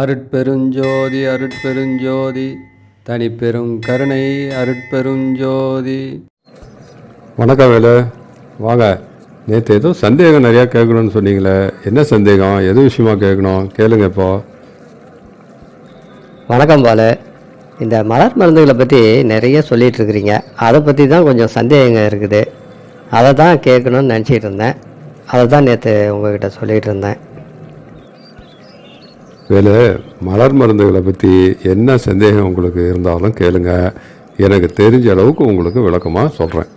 அருட்பெருஞ்சோதி அருட்பெருஞ்சோதி தனிப்பெரும் கருணை அருட்பெருஞ்சோதி. வணக்கம் வேலு. வாங்க. நேற்று ஏதோ சந்தேகம் நிறையா கேட்கணும்னு சொன்னீங்களே. என்ன சந்தேகம்? எது விஷயமா கேட்கணும்? கேளுங்க இப்போ. வணக்கம் பாலு. இந்த மலர் மருந்துகளை பற்றி நிறைய சொல்லிட்டு இருக்கிறீங்க. அதை பற்றி தான் கொஞ்சம் சந்தேகங்க இருக்குது. அதை தான் கேட்கணும்னு நினச்சிட்டு இருந்தேன். அதை தான் நேற்று உங்ககிட்ட சொல்லிகிட்டு இருந்தேன். வேலு மலர் மருந்துகளை பற்றி என்ன சந்தேகம் உங்களுக்கு இருந்தாலும் கேளுங்க. எனக்கு தெரிஞ்ச அளவுக்கு உங்களுக்கு விளக்கமாக சொல்கிறேன்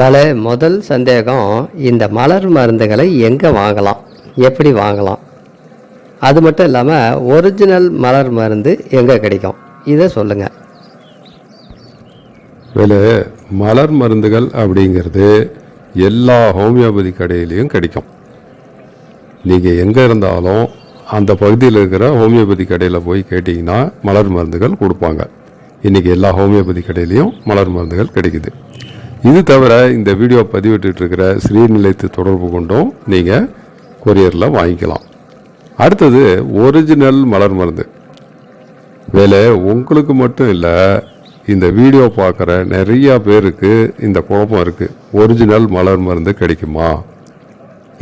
பாலு முதல் சந்தேகம் இந்த மலர் மருந்துகளை எங்கே வாங்கலாம்? எப்படி வாங்கலாம்? அது மட்டும் இல்லாமல் ஒரிஜினல் மலர் மருந்து எங்கே கிடைக்கும்? இதை சொல்லுங்கள் வேலு மலர் மருந்துகள் அப்படிங்கிறது எல்லா ஹோமியோபதி கடையிலையும் கிடைக்கும். நீங்கள் எங்கே இருந்தாலும் அந்த பகுதியில் இருக்கிற ஹோமியோபதி கடையில் போய் கேட்டிங்கன்னா மலர் மருந்துகள் கொடுப்பாங்க. இன்றைக்கி எல்லா ஹோமியோபதி கடையிலையும் மலர் மருந்துகள் கிடைக்குது. இது தவிர இந்த வீடியோ பதிவிட்டு இருக்கிற தொடர்பு கொண்டும் நீங்கள் கொரியரில் வாங்கிக்கலாம். அடுத்தது ஒரிஜினல் மலர் மருந்து. வேலை உங்களுக்கு மட்டும் இல்லை இந்த வீடியோ பார்க்குற நிறையா பேருக்கு இந்த குழப்பம் இருக்குது ஒரிஜினல் மலர் மருந்து கிடைக்குமா?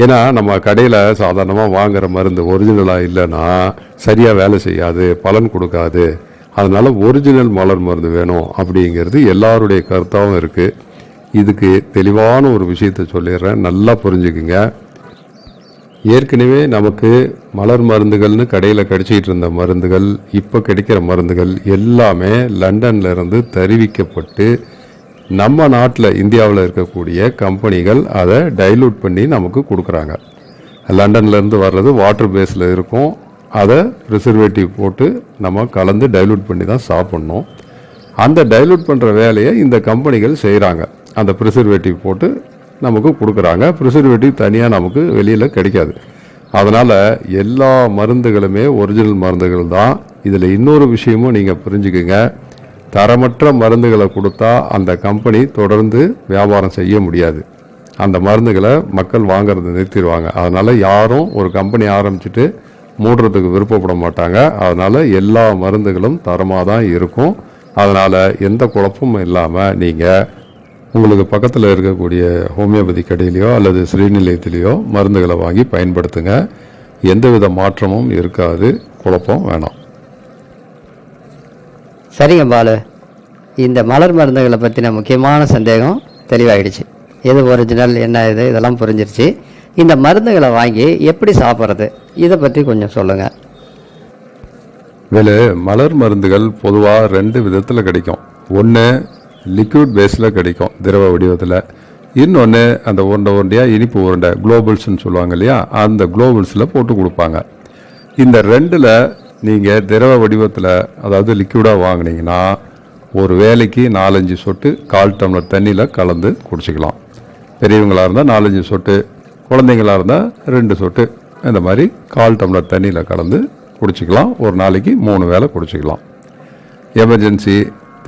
ஏன்னா நம்ம கடையில் சாதாரணமாக வாங்குகிற மருந்து ஒரிஜினலாக இல்லைன்னா சரியாக வேலை செய்யாது பலன் கொடுக்காது. அதனால் ஒரிஜினல் மலர் மருந்து வேணும் அப்படிங்கிறது எல்லாருடைய கருத்தாகவும் இருக்குது இதுக்கு தெளிவான ஒரு விஷயத்தை சொல்லிடுறேன். நல்லா புரிஞ்சுக்குங்க. ஏற்கனவே நமக்கு மலர் மருந்துகள்னு கடையில் கிடச்சிக்கிட்டு இருந்த மருந்துகள் இப்போ கிடைக்கிற மருந்துகள் எல்லாமே லண்டன்ல இருந்து தருவிக்கப்பட்டு நம்ம நாட்டில் இந்தியாவில் இருக்கக்கூடிய கம்பெனிகள் அதை டைலூட் பண்ணி நமக்கு கொடுக்குறாங்க. லண்டன்லேருந்து வர்றது வாட்டர் பேஸில் இருக்கும். அதை ப்ரிசர்வேட்டிவ் போட்டு நம்ம கலந்து டைலூட் பண்ணி தான் சாப்பிட்ணும். அந்த டைலூட் பண்ணுற வேலையை இந்த கம்பெனிகள் செய்கிறாங்க அந்த ப்ரிசர்வேட்டிவ் போட்டு நமக்கு கொடுக்குறாங்க. ப்ரிசர்வேட்டிவ் தனியாக நமக்கு வெளியில் கிடைக்காது. அதனால் எல்லா மருந்துகளுமே ஒரிஜினல் மருந்துகள் தான். இதில் இன்னொரு விஷயமும் நீங்கள் புரிஞ்சுக்குங்க. தரமற்ற மருந்துகளை கொடுத்தா அந்த கம்பெனி தொடர்ந்து வியாபாரம் செய்ய முடியாது. அந்த மருந்துகளை மக்கள் வாங்கிறத நிறுத்திடுவாங்க. அதனால் யாரும் ஒரு கம்பெனி ஆரம்பிச்சுட்டு மூடுறதுக்கு விருப்பப்பட மாட்டாங்க. அதனால் எல்லா மருந்துகளும் தரமாக தான் இருக்கும். அதனால் எந்த குழப்பமும் இல்லாமல் நீங்கள் உங்களுக்கு பக்கத்தில் இருக்கக்கூடிய ஹோமியோபதி கடையிலையோ அல்லது ஸ்ரீநிலையத்திலேயோ மருந்துகளை வாங்கி பயன்படுத்துங்க. எந்தவித மாற்றமும் இருக்காது. குழப்பம் வேணாம். சரிங்க பாலு. இந்த மலர் மருந்துகளை பற்றின முக்கியமான சந்தேகம் தெளிவாயிடுச்சு. எது ஒரிஜினல் என்ன இது இதெல்லாம் புரிஞ்சிருச்சு. இந்த மருந்துகளை வாங்கி எப்படி சாப்பிட்றது? இதை பற்றி கொஞ்சம் சொல்லுங்கள் வேலு மலர் மருந்துகள் பொதுவாக ரெண்டு விதத்தில் கிடைக்கும். ஒன்று லிக்விட் பேஸில் கிடைக்கும் திரவ வடிவத்தில். இன்னொன்று அந்த உருண்டை உருண்டையாக இனிப்பு உருண்டை குளோபல்ஸ்னு சொல்லுவாங்க இல்லையா? அந்த குளோபல்ஸில் போட்டு கொடுப்பாங்க. இந்த ரெண்டில் நீங்கள் திரவ வடிவத்தில் அதாவது லிக்விடாக வாங்குனீங்கன்னா ஒரு வேலைக்கு நாலஞ்சு சொட்டு கால் டம்ளர் தண்ணியில் கலந்து குடிச்சிக்கலாம். பெரியவங்களாக இருந்தால் நாலஞ்சு சொட்டு குழந்தைங்களாக இருந்தால் ரெண்டு சொட்டு இந்த மாதிரி கால் டம்ளர் தண்ணியில் கலந்து குடிச்சிக்கலாம். ஒரு நாளைக்கு மூணு வேளை குடிச்சிக்கலாம். எமர்ஜென்சி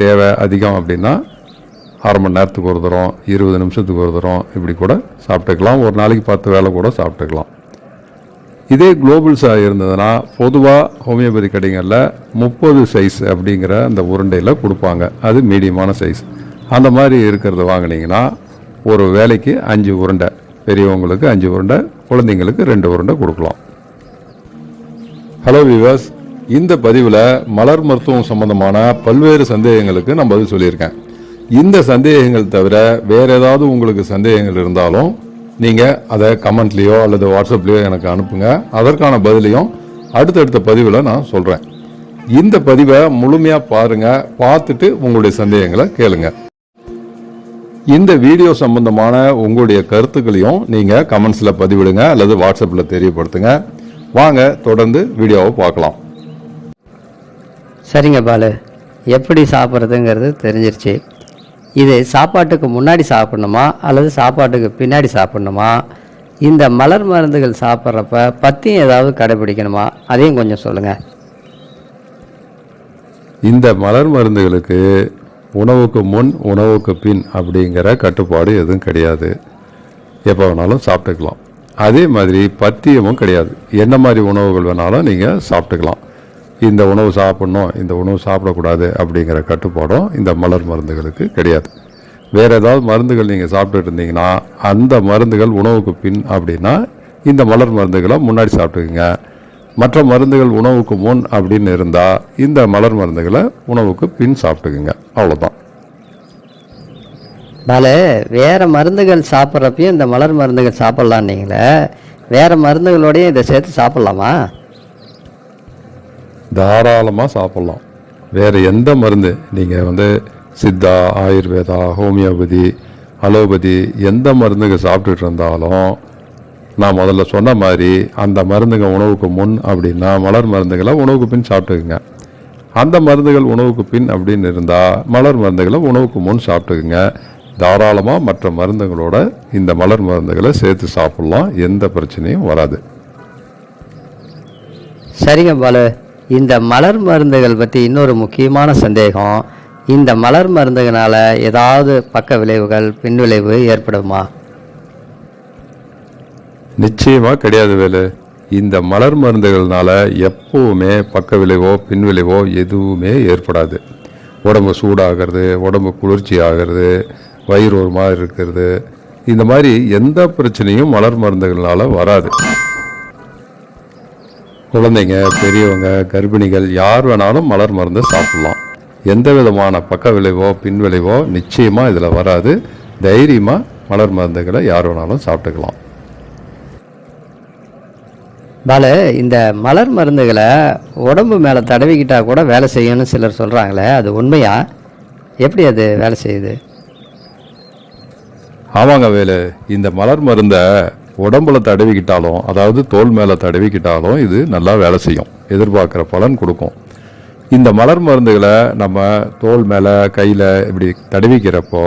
தேவை அதிகம் அப்படின்னா அரை மணி நேரத்துக்கு ஒரு தரம் இருபது நிமிஷத்துக்கு ஒரு தரம் இப்படி கூட சாப்பிட்டுக்கலாம். ஒரு நாளைக்கு பத்து வேளை கூட சாப்பிட்டுக்கலாம். இதே குளோபல்ஸாக இருந்ததுன்னா பொதுவாக ஹோமியோபதி கடைகளில் முப்பது சைஸ் அப்படிங்கிற அந்த உருண்டையில் கொடுப்பாங்க. அது மீடியமான சைஸ் அந்த மாதிரி இருக்கிறத வாங்கினீங்கன்னா ஒரு வேலைக்கு அஞ்சு உருண்டை. பெரியவங்களுக்கு அஞ்சு உருண்டை குழந்தைங்களுக்கு ரெண்டு உருண்டை கொடுக்கலாம். ஹலோ விவாஸ் இந்த பதிவில் மலர் மருத்துவம் சம்பந்தமான பல்வேறு சந்தேகங்களுக்கு நான் பதில் சொல்லியிருக்கேன். இந்த சந்தேகங்கள் தவிர வேறு ஏதாவது உங்களுக்கு சந்தேகங்கள் இருந்தாலும் நீங்கள் அதை கமெண்ட்லேயோ அல்லது வாட்ஸ்அப்லேயோ எனக்கு அனுப்புங்க. அதற்கான பதிலையும் அடுத்தடுத்த பதிவில் நான் சொல்கிறேன் இந்த பதிவை முழுமையாக பாருங்கள் பார்த்துட்டு உங்களுடைய சந்தேகங்களை கேளுங்க. இந்த வீடியோ சம்பந்தமான உங்களுடைய கருத்துக்களையும் நீங்கள் கமெண்ட்ஸில் பதிவிடுங்க அல்லது வாட்ஸ்அப்பில் தெரியப்படுத்துங்க. வாங்க தொடர்ந்து வீடியோவை பார்க்கலாம். சரிங்க பாலு. எப்படி சாப்பிட்றதுங்கிறது தெரிஞ்சிருச்சு. இது சாப்பாட்டுக்கு முன்னாடி சாப்பிடணுமா? அல்லது சாப்பாட்டுக்கு பின்னாடி சாப்பிடணுமா? இந்த மலர் மருந்துகள் சாப்பிட்றப்ப பத்தியம் ஏதாவது கடைபிடிக்கணுமா? அதையும் கொஞ்சம் சொல்லுங்கள் இந்த மலர் மருந்துகளுக்கு உணவுக்கு முன் உணவுக்கு பின் அப்படிங்கிற கட்டுப்பாடு எதுவும் கிடையாது. எப்போ வேணாலும் சாப்பிட்டுக்கலாம். அதே மாதிரி பத்தியமும் கிடையாது. என்ன மாதிரி உணவுகள் வேணாலும் நீங்கள் சாப்பிட்டுக்கலாம். இந்த உணவு சாப்பிடணும் இந்த உணவு சாப்பிடக்கூடாது அப்படிங்கிற கட்டுப்பாடும் இந்த மலர் மருந்துகளுக்கு கிடையாது. வேறு ஏதாவது மருந்துகள் நீங்கள் சாப்பிட்டுட்டு இருந்தீங்கன்னா அந்த மருந்துகள் உணவுக்கு பின் அப்படின்னா இந்த மலர் மருந்துகளை முன்னாடி சாப்பிட்டுக்குங்க. மற்ற மருந்துகள் உணவுக்கு முன் அப்படின்னு இருந்தால் இந்த மலர் மருந்துகளை உணவுக்கு பின் சாப்பிட்டுக்குங்க. அவ்வளோதான் பாலு வேறு மருந்துகள் சாப்பிட்றப்பையும் இந்த மலர் மருந்துகள் சாப்பிட்லான்னீங்களே வேறு மருந்துகளோடையும் இதை சேர்த்து சாப்பிட்லாமா? தாராளமாக சாப்பிட்லாம். வேறு எந்த மருந்து? நீங்கள் வந்து சித்தா ஆயுர்வேதா ஹோமியோபதி அலோபதி எந்த மருந்துங்க சாப்பிட்டுட்டு இருந்தாலும் நான் முதல்ல சொன்ன மாதிரி அந்த மருந்துங்க உணவுக்கு முன் அப்படின்னா மலர் மருந்துகளை உணவுக்கு பின் சாப்பிட்டுக்குங்க. அந்த மருந்துகள் உணவுக்கு பின் அப்படின்னு இருந்தால் மலர் மருந்துகளை உணவுக்கு முன் சாப்பிட்டுக்குங்க. தாராளமாக மற்ற மருந்துகளோட இந்த மலர் மருந்துகளை சேர்த்து சாப்பிட்லாம். எந்த பிரச்சனையும் வராது. சரிங்க பாலு. இந்த மலர் மருந்துகள் பற்றி இன்னொரு முக்கியமான சந்தேகம். இந்த மலர் மருந்துகளால் ஏதாவது பக்க விளைவுகள் பின்விளைவு ஏற்படுமா? நிச்சயமாக கிடையாது வேலை. இந்த மலர் மருந்துகள்னால எப்பவுமே பக்க விளைவோ பின்விளைவோ எதுவுமே ஏற்படாது. உடம்பு சூடாகிறது உடம்பு குளிர்ச்சி ஆகிறது வயிறு ஒரு மாதிரி இருக்கிறது. இந்த மாதிரி எந்த பிரச்சனையும் மலர் மருந்துகள்னால வராது. குழந்தைங்க பெரியவங்க கர்ப்பிணிகள் யார் வேணாலும் மலர் மருந்து சாப்பிடலாம். எந்த விதமான பக்க விளைவோ பின் விளைவோ நிச்சயமா இதில் வராது. தைரியமா மலர் மருந்துகளை யார் வேணாலும் சாப்பிட்டுக்கலாம். பாலு இந்த மலர் மருந்துகளை உடம்பு மேலே தடவிக்கிட்டா கூட வேலை செய்யும்னு சிலர் சொல்கிறாங்களே அது உண்மையா? எப்படி அது வேலை செய்யுது? ஆமாங்க வேலு இந்த மலர் மருந்தை உடம்புல தடவிக்கிட்டாலும் அதாவது தோல் மேலே தடவிக்கிட்டாலும் இது நல்லா வேலை செய்யும். எதிர்பார்க்குற பலன் கொடுக்கும். இந்த மலர் மருந்துகளை நம்ம தோல் மேலே கையில் இப்படி தடவிக்கிறப்போ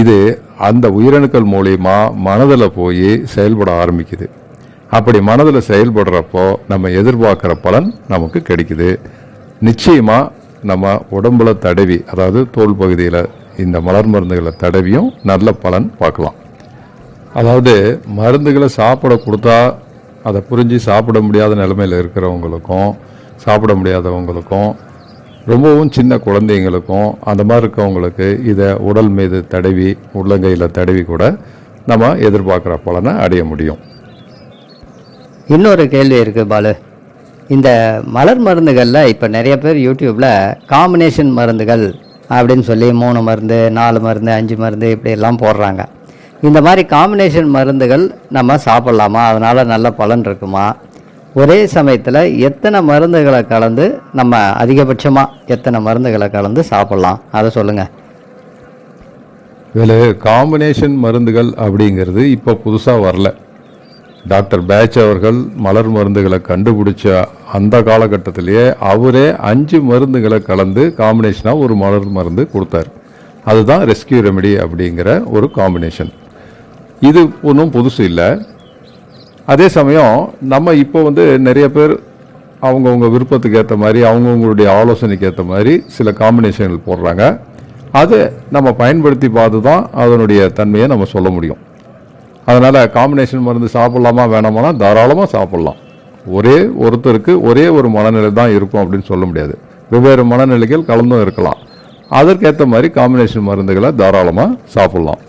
இது அந்த உயிரணுக்கள் மூலியமா மனதில் போய் செயல்பட ஆரம்பிக்குது. அப்படி மனதில் செயல்படுறப்போ நம்ம எதிர்பார்க்குற பலன் நமக்கு கிடைக்குது. நிச்சயமாக நம்ம உடம்புல தடவி அதாவது தோல் பகுதியில் இந்த மலர் மருந்துகளை தடவியும் நல்ல பலன் பார்க்கலாம். அதாவது மருந்துகளை சாப்பிட கொடுத்தா அதை புரிஞ்சு சாப்பிட முடியாத நிலமையில் இருக்கிறவங்களுக்கும் சாப்பிட முடியாதவங்களுக்கும் ரொம்பவும் சின்ன குழந்தைங்களுக்கும் அந்த மாதிரி இருக்கவங்களுக்கு இதை உடல் மீது தடவி உள்ளங்கையில் தடவி கூட நம்ம எதிர்பார்க்குற பலனை அடைய முடியும். இன்னொரு கேள்வி இருக்குது பாலு. இந்த மலர் மருந்துகளில் இப்போ நிறைய பேர் யூடியூப்பில் காம்பினேஷன் மருந்துகள் அப்படின்னு சொல்லி மூணு மருந்து நாலு மருந்து அஞ்சு மருந்து இப்படியெல்லாம் போடுறாங்க. இந்த மாதிரி காம்பினேஷன் மருந்துகள் நம்ம சாப்பிட்லாமா? அதனால் நல்ல பலன் இருக்குமா? ஒரே சமயத்தில் எத்தனை மருந்துகளை கலந்து நம்ம அதிகபட்சமாக எத்தனை மருந்துகளை கலந்து சாப்பிட்லாம்? அதை சொல்லுங்கள் இதில் காம்பினேஷன் மருந்துகள் அப்படிங்கிறது இப்போ புதுசாக வரல. டாக்டர் பேட்ச் அவர்கள் மலர் மருந்துகளை கண்டுபிடிச்ச அந்த காலகட்டத்திலேயே அவரே அஞ்சு மருந்துகளை கலந்து காம்பினேஷனாக ஒரு மலர் மருந்து கொடுத்தாரு. அதுதான் ரெஸ்கியூ ரெமெடி அப்படிங்கிற ஒரு காம்பினேஷன் இது ஒன்றும் புதுசு இல்லை. அதே சமயம் நம்ம இப்போ வந்து நிறைய பேர் அவங்கவுங்க விருப்பத்துக்கு ஏற்ற மாதிரி அவங்கவுங்களுடைய ஆலோசனைக்கு ஏற்ற மாதிரி சில காம்பினேஷன்கள் போடுறாங்க. அது நம்ம பயன்படுத்தி பார்த்து தான் அதனுடைய தன்மையை நம்ம சொல்ல முடியும். அதனால் காம்பினேஷன் மருந்து சாப்பிட்லாமா வேணாமானா தாராளமாக சாப்பிட்லாம். ஒரே ஒருத்தருக்கு ஒரே ஒரு மனநிலை தான் இருக்கும் அப்படின்னு சொல்ல முடியாது. வெவ்வேறு மனநிலைகள் கலந்தும் இருக்கலாம். அதற்கேற்ற மாதிரி காம்பினேஷன் மருந்துகளை தாராளமாக சாப்பிட்லாம்.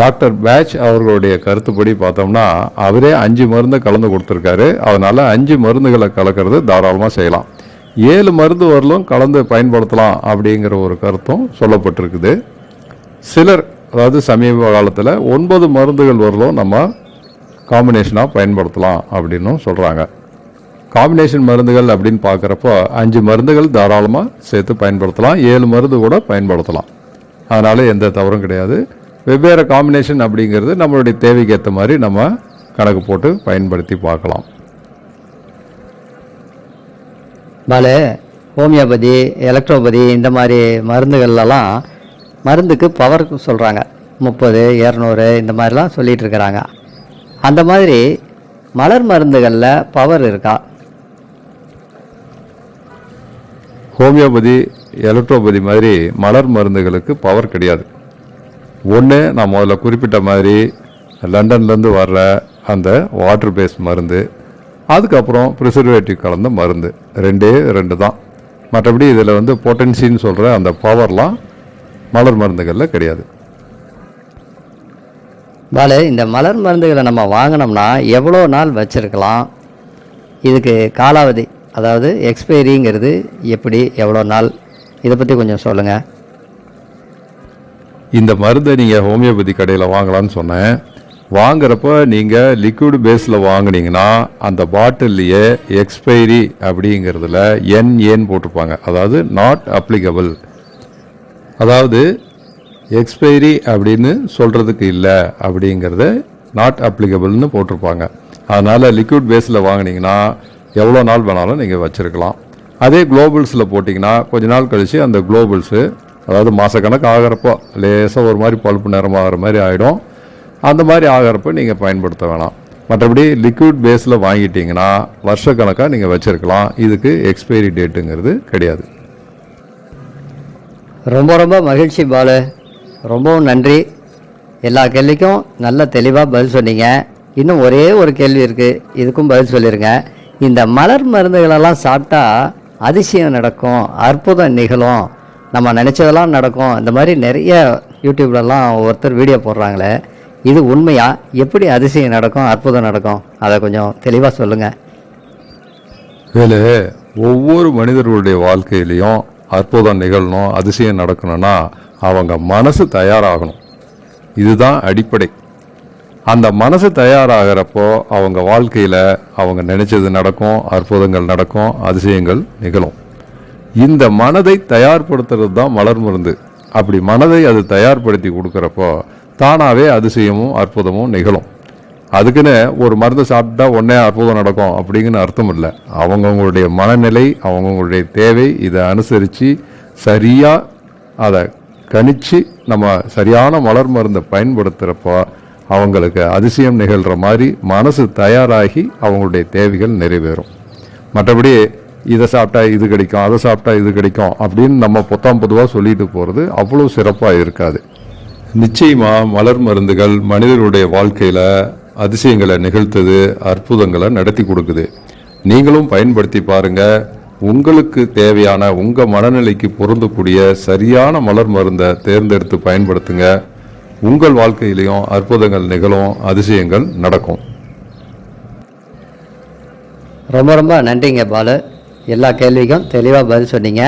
டாக்டர் பேட்ச் அவர்களுடைய கருத்துப்படி பார்த்தோம்னா அவரே அஞ்சு மருந்தை கலந்து கொடுத்துருக்காரு. அதனால் அஞ்சு மருந்துகளை கலக்கிறது தாராளமாக செய்யலாம். ஏழு மருந்து வரலும் கலந்து பயன்படுத்தலாம் அப்படிங்கிற ஒரு கருத்தும் சொல்லப்பட்டிருக்குது. சிலர் அதாவது சமீப காலத்தில் ஒன்பது மருந்துகள் வரலும் நம்ம காம்பினேஷனாக பயன்படுத்தலாம் அப்படின்னும் சொல்கிறாங்க காம்பினேஷன் மருந்துகள் அப்படின்னு பார்க்குறப்போ அஞ்சு மருந்துகள் தாராளமாக சேர்த்து பயன்படுத்தலாம். ஏழு மருந்து கூட பயன்படுத்தலாம். அதனால் எந்த தவறும் கிடையாது. வெவ்வேறு காம்பினேஷன் அப்படிங்கிறது நம்மளுடைய தேவைக்கு ஏற்ற மாதிரி நம்ம கணக்கு போட்டு பயன்படுத்தி பார்க்கலாம். பாலு ஹோமியோபதி எலக்ட்ரோபதி இந்த மாதிரி மருந்துகள்லாம் மருந்துக்கு பவர் சொல்கிறாங்க முப்பது இரநூறு இந்த மாதிரிலாம் சொல்லிட்டு இருக்கிறாங்க. அந்த மாதிரி மலர் மருந்துகளில் பவர் இருக்கா? ஹோமியோபதி எலக்ட்ரோபதி மாதிரி மலர் மருந்துகளுக்கு பவர் கிடையாது. ஒன்று நான் முதல்ல குறிப்பிட்ட மாதிரி லண்டன்லேருந்து வர்ற அந்த வாட்டர் பேஸ் மருந்து அதுக்கப்புறம் ப்ரிசர்வேட்டிவ் கலந்த மருந்து. ரெண்டே ரெண்டு தான். மற்றபடி இதில் வந்து பொட்டன்சின்னு சொல்கிற அந்த பவர்லாம் மலர் மருந்துகளில் கிடையாது. பாலு இந்த மலர் மருந்துகளை நம்ம வாங்கினோம்னா எவ்வளோ நாள் வச்சுருக்கலாம்? இதுக்கு காலாவதி அதாவது எக்ஸ்பைரிங்கிறது எப்படி எவ்வளோ நாள்? இதை பற்றி கொஞ்சம் சொல்லுங்கள் இந்த மருந்தை நீங்கள் ஹோமியோபதி கடையில் வாங்கலாம்னு சொன்னேன். வாங்குறப்ப நீங்கள் லிக்விட் பேஸில் வாங்கினீங்கன்னா அந்த பாட்டில்லையே எக்ஸ்பைரி அப்படிங்கிறதுல என் ஏன்னு போட்டிருப்பாங்க. அதாவது நாட் அப்ளிகபிள் அதாவது எக்ஸ்பைரி அப்படின்னு சொல்கிறதுக்கு இல்லை அப்படிங்கிறத நாட் அப்ளிகபிள்னு போட்டிருப்பாங்க. அதனால் லிக்விட் பேஸில் வாங்குனீங்கன்னா எவ்வளோ நாள் வேணாலும் நீங்கள் வச்சுருக்கலாம். அதே குளோபல்ஸில் போட்டிங்கன்னா கொஞ்ச நாள் கழித்து அந்த குளோபல்ஸு அதாவது மாதக்கணக்கு ஆகிறப்போ லேசாக ஒரு மாதிரி பழுப்பு நிறமாகிற மாதிரி ஆகிடும் அந்த மாதிரி ஆகிறப்போ நீங்கள் பயன்படுத்த வேணாம். மற்றபடி லிக்விட் பேஸில் வாங்கிட்டீங்கன்னா வருஷக்கணக்காக நீங்கள் வச்சுருக்கலாம். இதுக்கு எக்ஸ்பைரி டேட்டுங்கிறது கிடையாது. ரொம்ப ரொம்ப மகிழ்ச்சி பாலு. ரொம்பவும் நன்றி. எல்லா கேள்விக்கும் நல்ல தெளிவாக பதில் சொன்னீங்க. இன்னும் ஒரே ஒரு கேள்வி இருக்குது இதுக்கும் பதில் சொல்லிடுங்க இந்த மலர் மருந்துகளெல்லாம் சாப்பிட்டா அதிசயம் நடக்கும். அற்புதம் நிகழும். நம்ம நினச்சதெல்லாம் நடக்கும். இந்த மாதிரி நிறைய யூடியூப்லலாம் ஒருத்தர் வீடியோ போடுறாங்களே இது உண்மையாக எப்படி அதிசயம் நடக்கும் அற்புதம் நடக்கும்? அதை கொஞ்சம் தெளிவாக சொல்லுங்கள் வேலு ஒவ்வொரு மனிதர்களுடைய வாழ்க்கையிலையும் அற்புதம் நிகழணும் அதிசயம் நடக்கணும்னா அவங்க மனசு தயாராகணும். இதுதான் அடிப்படை. அந்த மனசு தயாராகிறப்போ அவங்க வாழ்க்கையில் அவங்க நினச்சது நடக்கும் அற்புதங்கள் நடக்கும் அதிசயங்கள் நிகழும். இந்த மனதை தயார்படுத்துறது தான் மலர் மருந்து. அப்படி மனதை அது தயார்படுத்தி கொடுக்குறப்போ தானாகவே அதிசயமும் அற்புதமும் நிகழும். அதுக்குன்னு ஒரு மருந்து சாப்பிட்டா உடனே அற்புதம் நடக்கும் அப்படிங்கன்னு அர்த்தம் இல்லை. அவங்கவுங்களுடைய மனநிலை அவங்கவுங்களுடைய தேவை இதை அனுசரித்து சரியாக அதை கணிச்சு நம்ம சரியான மலர் மருந்தை பயன்படுத்துகிறப்போ அவங்களுக்கு அதிசயம் நிகழ்கிற மாதிரி மனசு தயாராகி அவங்களுடைய தேவைகள் நிறைவேறும். மற்றபடி இதை சாப்பிட்டா இது கிடைக்கும் அதை சாப்பிட்டா இது கிடைக்கும் அப்படின்னு நம்ம பொத்தாம் பொதுவாக சொல்லிட்டு போகிறது அவ்வளோ சிறப்பாக இருக்காது. நிச்சயமா மலர் மருந்துகள் மனிதர்களுடைய வாழ்க்கையில அதிசயங்களை நிகழ்த்துது அற்புதங்களை நடத்தி கொடுக்குது. நீங்களும் பயன்படுத்தி பாருங்க. உங்களுக்கு தேவையான உங்க மனநிலைக்கு பொருந்தக்கூடிய சரியான மலர் மருந்தை தேர்ந்தெடுத்து பயன்படுத்துங்க. உங்கள் வாழ்க்கையிலையும் அற்புதங்கள் நிகழும் அதிசயங்கள் நடக்கும். ரொம்ப ரொம்ப நன்றிங்க பாலு. எல்லா கேள்விக்கும் தெளிவாக பதில் சொன்னீங்க.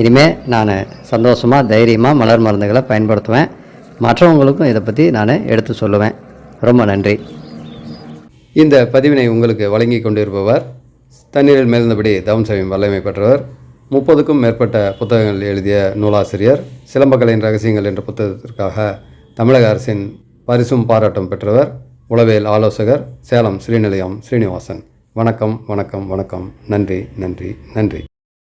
இனிமேல் நான் சந்தோஷமாக தைரியமாக மலர் மருந்துகளை பயன்படுத்துவேன். மற்றவங்களுக்கும் இதை பற்றி நான் எடுத்து சொல்லுவேன். ரொம்ப நன்றி. இந்த பதிவினை உங்களுக்கு வழங்கி கொண்டிருப்பவர் தண்ணீரில் மேலிருந்தபடி தவம் வல்லமை பெற்றவர் முப்பதுக்கும் மேற்பட்ட புத்தகங்கள் எழுதிய நூலாசிரியர் சிலம்பக்கலையின் ரகசியங்கள் என்ற புத்தகத்திற்காக தமிழக அரசின் பரிசும் பாராட்டும் பெற்றவர் உளவியல் ஆலோசகர் சேலம் ஸ்ரீநிலையம் ஸ்ரீனிவாசன் வணக்கம் வணக்கம் வணக்கம். நன்றி நன்றி நன்றி.